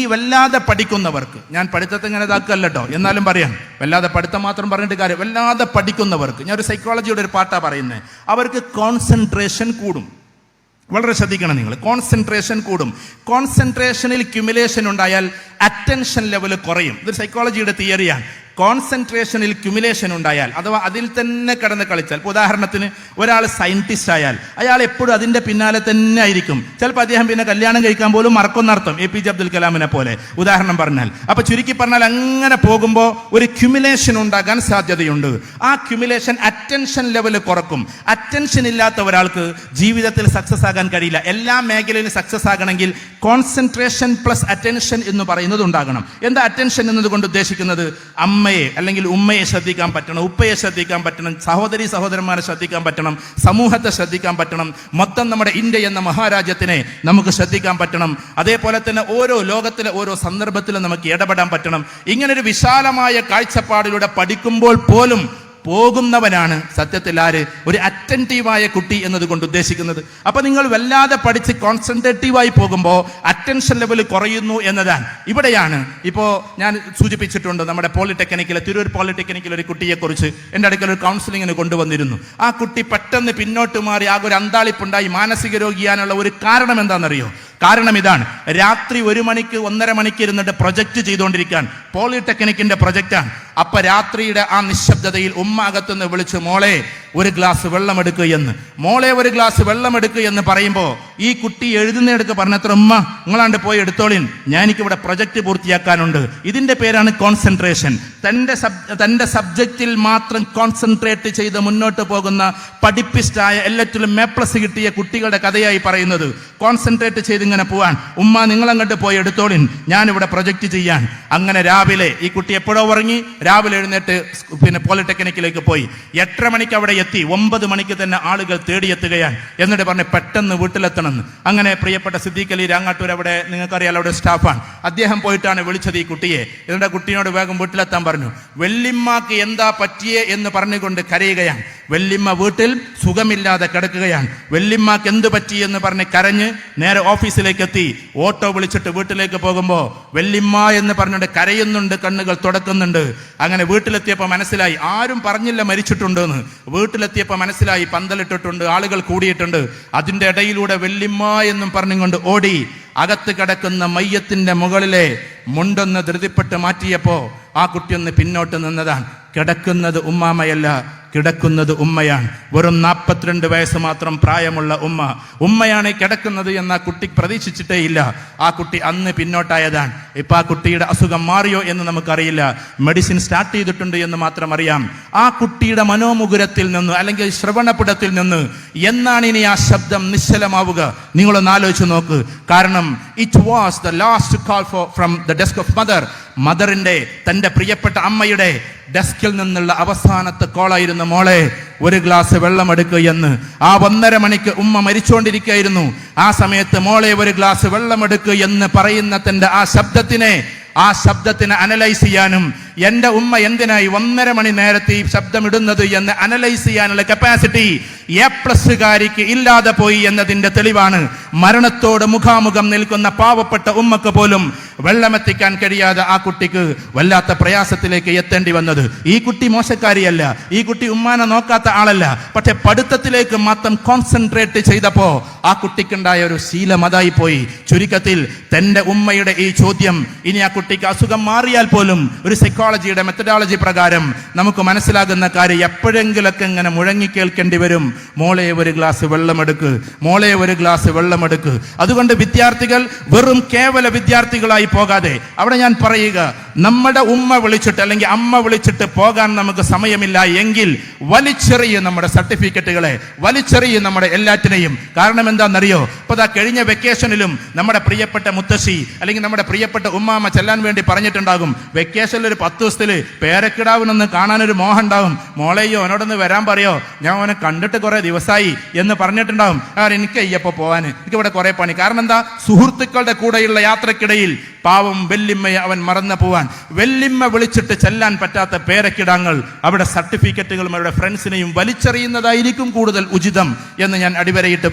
ഈ വല്ലാതെ പഠിക്കുന്നവർക്ക് ഞാൻ പഠിത്തത്തെ ഇങ്ങനെ ഇതാക്കല്ല എന്നാലും പറയാം. വല്ലാതെ പഠിത്തം മാത്രം പറഞ്ഞിട്ട് കാര്യം വല്ലാതെ പഠിക്കുന്നവർക്ക് ഞാൻ ഒരു സൈക്കോളജിയുടെ ഒരു പാട്ടാണ് പറയുന്നത് അവർക്ക് കോൺസെൻട്രേഷൻ കൂടും. വളരെ ശ്രദ്ധിക്കണം നിങ്ങൾ കോൺസെൻട്രേഷൻ കൂടും. കോൺസെൻട്രേഷനിൽ ക്യുമുലേഷൻ ഉണ്ടായാൽ അറ്റൻഷൻ ലെവൽ കുറയും. ഇതൊരു സൈക്കോളജിയുടെ തിയറിയാണ് കോൺസെൻട്രേഷനിൽ ക്യുമുലേഷൻ ഉണ്ടായാൽ അഥവാ അതിൽ തന്നെ കിടന്ന് കളിച്ചാൽ ഇപ്പോൾ ഉദാഹരണത്തിന് ഒരാൾ സയന്റിസ്റ്റ് ആയാൽ അയാൾ എപ്പോഴും അതിന്റെ പിന്നാലെ തന്നെ ആയിരിക്കും. ചിലപ്പോൾ അദ്ദേഹം പിന്നെ കല്യാണം കഴിക്കാൻ പോലും മറക്കുന്നർത്ഥം എ പി ജെ അബ്ദുൽ കലാമിനെ പോലെ ഉദാഹരണം പറഞ്ഞാൽ. അപ്പോൾ ചുരുക്കി പറഞ്ഞാൽ അങ്ങനെ പോകുമ്പോൾ ഒരു ക്യുമുലേഷൻ ഉണ്ടാകാൻ സാധ്യതയുണ്ട്. ആ ക്യുമുലേഷൻ അറ്റൻഷൻ ലെവൽ കുറക്കും. അറ്റൻഷൻ ഇല്ലാത്ത ഒരാൾക്ക് ജീവിതത്തിൽ സക്സസ് ആകാൻ കഴിയില്ല. എല്ലാ മേഖലയിലും സക്സസ് ആകണമെങ്കിൽ കോൺസെൻട്രേഷൻ പ്ലസ് അറ്റൻഷൻ എന്ന് പറയുന്നത് ഉണ്ടാകണം. എന്താ അറ്റൻഷൻ എന്നതുകൊണ്ട് ഉദ്ദേശിക്കുന്നത്? അമ്മയെ അല്ലെങ്കിൽ ഉമ്മയെ ശ്രദ്ധിക്കാൻ പറ്റണം ഉപ്പയെ ശ്രദ്ധിക്കാൻ പറ്റണം സഹോദരി സഹോദരന്മാരെ ശ്രദ്ധിക്കാൻ പറ്റണം സമൂഹത്തെ ശ്രദ്ധിക്കാൻ പറ്റണം മൊത്തം നമ്മുടെ ഇന്ത്യ എന്ന മഹാരാജ്യത്തിനെ നമുക്ക് ശ്രദ്ധിക്കാൻ പറ്റണം. അതേപോലെ തന്നെ ഓരോ ലോകത്തിലെ ഓരോ സന്ദർഭത്തിലും നമുക്ക് ഇടപെടാൻ പറ്റണം. ഇങ്ങനൊരു വിശാലമായ കാഴ്ചപ്പാടിലൂടെ പഠിക്കുമ്പോൾ പോലും പോകുന്നവനാണ് സത്യത്തിൽ ആര്? ഒരു അറ്റന്റീവായ കുട്ടി എന്നതുകൊണ്ട് ഉദ്ദേശിക്കുന്നത്. അപ്പൊ നിങ്ങൾ വല്ലാതെ പഠിച്ച് കോൺസെൻട്രേറ്റീവായി പോകുമ്പോൾ അറ്റൻഷൻ ലെവൽ കുറയുന്നു എന്നതാണ്. ഇവിടെയാണ് ഇപ്പോൾ ഞാൻ സൂചിപ്പിച്ചിട്ടുണ്ട് നമ്മുടെ പോളിടെക്നിക്കിലെ തിരൂർ പോളിടെക്നിക്കിലെ ഒരു കുട്ടിയെക്കുറിച്ച് എന്റെ അടുക്കൽ ഒരു കൗൺസിലിങ്ങിന് കൊണ്ടുവന്നിരുന്നു. ആ കുട്ടി പെട്ടെന്ന് പിന്നോട്ട് മാറി ആകെ ഒരു അന്താളിപ്പുണ്ടായി. മാനസിക രോഗിയാനുള്ള ഒരു കാരണം എന്താണെന്നറിയോ? കാരണം ഇതാണ്. രാത്രി ഒരു മണിക്ക് ഒന്നര മണിക്ക് ഇരുന്നിട്ട് പ്രൊജക്റ്റ് ചെയ്തുകൊണ്ടിരിക്കാൻ പോളിടെക്നിക്കിന്റെ പ്രൊജക്റ്റാണ്. അപ്പൊ രാത്രിയുടെ ആ നിശബ്ദതയിൽ ഉമ്മ അകത്തുനിന്ന് വിളിച്ച് മോളെ ഒരു ഗ്ലാസ് വെള്ളം എടുക്കുക എന്ന്. മോളെ ഒരു ഗ്ലാസ് വെള്ളം എടുക്കുക എന്ന് പറയുമ്പോൾ ഈ കുട്ടി എഴുതുന്നിടക്ക് പറഞ്ഞത്ര ഉമ്മ നിങ്ങളാണ്ട് പോയി എടുത്തോളിൻ. ഞാൻ എനിക്കിവിടെ പ്രൊജക്റ്റ് പൂർത്തിയാക്കാനുണ്ട്. ഇതിന്റെ പേരാണ് കോൺസെൻട്രേഷൻ. തന്റെ സബ് തന്റെ സബ്ജക്റ്റിൽ മാത്രം കോൺസെൻട്രേറ്റ് ചെയ്ത് മുന്നോട്ട് പോകുന്ന പഠിപ്പിസ്റ്റായ എല്ലാറ്റിലും മേ പ്ലസ് കിട്ടിയ കുട്ടികളുടെ കഥയായി പറയുന്നത്. കോൺസെൻട്രേറ്റ് ചെയ്ത് ഇങ്ങനെ പോവാൻ. ഉമ്മ നിങ്ങളങ്ങോട്ട് പോയി എടുത്തോളിൻ. ഞാനിവിടെ പ്രൊജക്റ്റ് ചെയ്യാൻ. അങ്ങനെ രാവിലെ ഈ കുട്ടി എപ്പോഴോ ഉറങ്ങി രാവിലെ എഴുന്നേറ്റ് പിന്നെ പോളിടെക്നിക്കിലേക്ക് പോയി. എട്ടര മണിക്ക് അവിടെ എത്തി? ഒമ്പത് മണിക്ക് തന്നെ ആളുകൾ തേടിയെത്തുകയാണ്. എന്നിട്ട് പറഞ്ഞ് പെട്ടെന്ന് വീട്ടിലെത്തണമെന്ന് അങ്ങനെ പ്രിയപ്പെട്ട സിദ്ദീഖ് അലി രാങ്ങാട്ടൂർ അവിടെ നിങ്ങൾക്കറിയാലോ അവിടെ സ്റ്റാഫാണ്. അദ്ദേഹം പോയിട്ടാണ് വിളിച്ചത് ഈ കുട്ടിയെ. എന്നിട്ട് കുട്ടിയോട് വേഗം വീട്ടിലെത്താൻ പറഞ്ഞു. വെള്ളിമ്മക്ക് എന്താ പറ്റിയേ എന്ന് പറഞ്ഞുകൊണ്ട് കരയുകയാണ്. വെള്ളിമ്മ വീട്ടിൽ സുഖമില്ലാതെ കിടക്കുകയാണ്. വെല്ലിമ്മക്ക് എന്ത് പറ്റി എന്ന് പറഞ്ഞ് കരഞ്ഞ് നേരെ ഓഫീസിലേക്ക് എത്തി ഓട്ടോ വിളിച്ചിട്ട് വീട്ടിലേക്ക് പോകുമ്പോൾ വെല്ലിമ്മ എന്ന് പറഞ്ഞുകൊണ്ട് കരയുന്നുണ്ട് കണ്ണുകൾ തുടക്കുന്നുണ്ട്. അങ്ങനെ വീട്ടിലെത്തിയപ്പോൾ മനസ്സിലായി ആരും പറഞ്ഞില്ല മരിച്ചിട്ടുണ്ട് എന്ന് വീട്ടിലെത്തിയപ്പോൾ മനസ്സിലായി പന്തലിട്ടിട്ടുണ്ട് ആളുകൾ കൂടിയിട്ടുണ്ട്. അതിന്റെ ഇടയിലൂടെ വെല്ലിമ്മ എന്നും പറഞ്ഞുകൊണ്ട് ഓടി. അകത്ത് കിടക്കുന്ന മയ്യത്തിന്റെ മുകളിലെ മുണ്ടൊന്ന് ധൃതിപ്പെട്ട് മാറ്റിയപ്പോൾ ആ കുട്ടിയൊന്ന് പിന്നോട്ട് നിന്നതാണ്. കിടക്കുന്നത് ഉമ്മാമയല്ല കിടക്കുന്നത് ഉമ്മയാണ്. വെറും നാൽപ്പത്തിരണ്ട് വയസ്സ് മാത്രം പ്രായമുള്ള ഉമ്മ. ഉമ്മയാണ് കിടക്കുന്നത് എന്ന് ആ കുട്ടി പ്രതീക്ഷിച്ചിട്ടേ ഇല്ല. ആ കുട്ടി അന്ന് പിന്നോട്ടായതാണ്. ഇപ്പൊ ആ കുട്ടിയുടെ അസുഖം മാറിയോ എന്ന് നമുക്കറിയില്ല. മെഡിസിൻ സ്റ്റാർട്ട് ചെയ്തിട്ടുണ്ട് എന്ന് മാത്രം അറിയാം. ആ കുട്ടിയുടെ മനോമുകുരത്തിൽ നിന്ന് അല്ലെങ്കിൽ ശ്രവണപുടത്തിൽ നിന്ന് എന്നാണ് ഇനി ആ ശബ്ദം നിശ്ചലമാവുക? നിങ്ങളൊന്ന് ആലോചിച്ച് നോക്ക്. കാരണം it was the last call for from the desk of mother മദറിന്റെ തന്റെ പ്രിയപ്പെട്ട അമ്മയുടെ ഡെസ്കിൽ നിന്നുള്ള അവസാനത്തെ കോളായിരുന്നു മോളെ ഒരു ഗ്ലാസ് വെള്ളം എടുക്കുക എന്ന്. ആ ഒന്നര മണിക്ക് ഉമ്മ മരിച്ചുകൊണ്ടിരിക്കുകയായിരുന്നു ആ സമയത്ത് മോളെ ഒരു ഗ്ലാസ് വെള്ളം എടുക്കുക എന്ന് പറയുന്ന തന്റെ ആ ശബ്ദത്തിനെ ആ ശബ്ദത്തിനെ അനലൈസ് ചെയ്യാനും എന്റെ ഉമ്മ എന്തിനായി ഒന്നര മണി നേരത്തെ ഈ ശബ്ദമിടുന്നത് എന്ന് അനലൈസ് ചെയ്യാനുള്ള കപ്പാസിറ്റി എ പ്ലസ്സുകാരിക്ക് ഇല്ലാതെ പോയി എന്നതിന്റെ തെളിവാണ്. മരണത്തോട് മുഖാമുഖം നിൽക്കുന്ന പാവപ്പെട്ട ഉമ്മക്ക് പോലും വെള്ളമെത്തിക്കാൻ കഴിയാതെ ആ കുട്ടിക്ക് വല്ലാത്ത പ്രയാസത്തിലേക്ക് എത്തേണ്ടി വന്നത്. ഈ കുട്ടി മോശക്കാരിയല്ല. ഈ കുട്ടി ഉമ്മാനെ നോക്കാത്ത ആളല്ല. പക്ഷെ പഠിത്തത്തിലേക്ക് മാത്രം കോൺസെൻട്രേറ്റ് ചെയ്തപ്പോ ആ കുട്ടിക്കുണ്ടായ ഒരു ശീലം അതായി പോയി ചുരുക്കത്തിൽ തന്റെ ഉമ്മയുടെ ഈ ചോദ്യം ഇനി ആ കുട്ടിക്ക് അസുഖം മാറിയാൽ പോലും ഒരു സൈക്കോളജിയുടെ മെത്തഡോളജി പ്രകാരം നമുക്ക് മനസ്സിലാകുന്ന കാര്യം എപ്പോഴെങ്കിലൊക്കെ ഇങ്ങനെ മുഴങ്ങി കേൾക്കേണ്ടി വരും. മോളെ ഒരു ഗ്ലാസ് വെള്ളമെടുക്ക്. മോളെ ഒരു ഗ്ലാസ് വെള്ളമെടുക്ക്. അതുകൊണ്ട് വിദ്യാർത്ഥികൾ വെറും കേവല വിദ്യാർത്ഥികളായി പോകാതെ. അവിടെ ഞാൻ പറയുക നമ്മുടെ ഉമ്മ വിളിച്ചിട്ട് അല്ലെങ്കിൽ അമ്മ വിളിച്ചിട്ട് പോകാൻ നമുക്ക് സമയമില്ല എങ്കിൽ വലിച്ചെറിയും നമ്മുടെ സർട്ടിഫിക്കറ്റുകളെ വലിച്ചെറിയും നമ്മുടെ എല്ലാറ്റിനെയും. കാരണം എന്താണെന്നറിയോ? ഇപ്പൊ ദാ കഴിഞ്ഞ വെക്കേഷനിലും നമ്മുടെ പ്രിയപ്പെട്ട മുത്തശ്ശി അല്ലെങ്കിൽ നമ്മുടെ പ്രിയപ്പെട്ട ഉമ്മാമ്മ ചെല്ലാൻ വേണ്ടി പറഞ്ഞിട്ടുണ്ടാകും. വെക്കേഷനിൽ ഒരു പത്ത് ദിവസത്തിൽ പേരക്കിടാവിനൊന്ന് കാണാനൊരു മോഹം ഉണ്ടാവും മോളെയോ അവനോടൊന്ന് വരാൻ പറയോ? ഞാൻ അവനെ കണ്ടിട്ട് കുറെ ദിവസമായി എന്ന് പറഞ്ഞിട്ടുണ്ടാകും. എനിക്ക് അയ്യപ്പോ പോവാൻ. എനിക്ക് ഇവിടെ കുറെ പണി. കാരണം എന്താ? സുഹൃത്തുക്കളുടെ കൂടെയുള്ള യാത്രക്കിടയിൽ പാവം വെല്ലിമ്മയെ അവൻ മറന്നു പോവാൻ. വെല്ലിമ്മ വിളിച്ചിട്ട് ചെല്ലാൻ പറ്റാത്ത പേരക്കിടാങ്ങൾ അവിടെ സർട്ടിഫിക്കറ്റുകളും അവരുടെ ഫ്രണ്ട്സിനെയും വലിച്ചെറിയുന്നതായിരിക്കും കൂടുതൽ ഉചിതം എന്ന് ഞാൻ അടിവരയിട്ട്